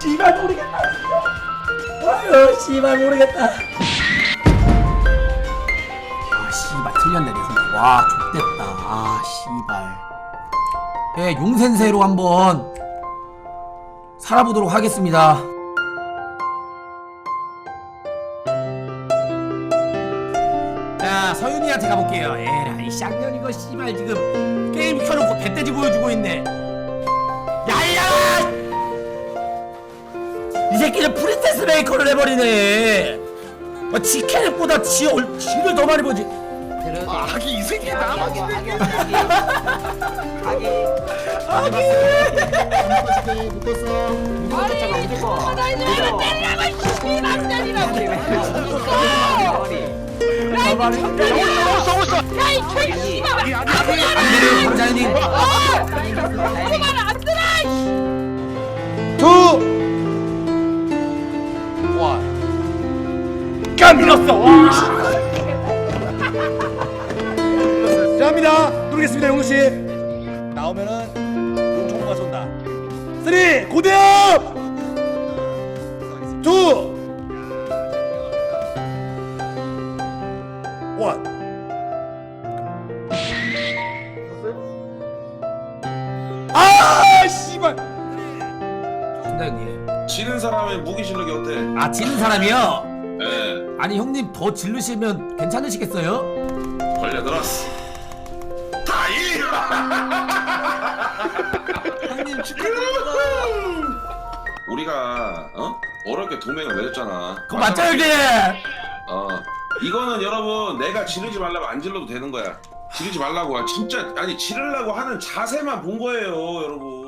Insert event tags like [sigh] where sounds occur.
씨발 모르겠다. 아유 씨발 모르겠다. 아 씨발 틀렸네 내 선택. 와 좆됐다. 아 씨발. 예 용센세로 한번 살아보도록 하겠습니다. 자 서윤이한테 가볼게요. 에라 이 쌍년 이거 씨발 지금 게임 켜놓고 배때지 보여주고 있네. 새끼는 프린세스 메이커를 해버리네. 아, 치킨보다 지 얼, 지를 더 많이 보지. 아, 하긴 이 새끼 나만 하기 하기 하기 하기 묶었어 아니 때리라고 씨발 때리라고 야이 천년이야 야이 개씨발 안 되는 감자님. 그만 안 들어 투. 까밀었어. 와. 자 합니다. 누르겠습니다 용도 씨. 나오면은 정보가 쏜다. 쓰리 고대업. 투. 원. 아 씨발. 좋습니다 형님. 지는 사람의 무기 실력이 어때? 아 지는 사람이요? 예, 아니 형님 더 질르시면 괜찮으시겠어요? 걸려들었어. 다이! 형님 축하드립니다 [laughs] 우리가 어? 어렵게 동맹을 맺었잖아. 그거 맞죠 형님? 어. 이거는 여러분 내가 지르지 말라고 안 질러도 되는 거야. 지르지 말라고 진짜 아니 지르려고 하는 자세만 본 거예요, 여러분.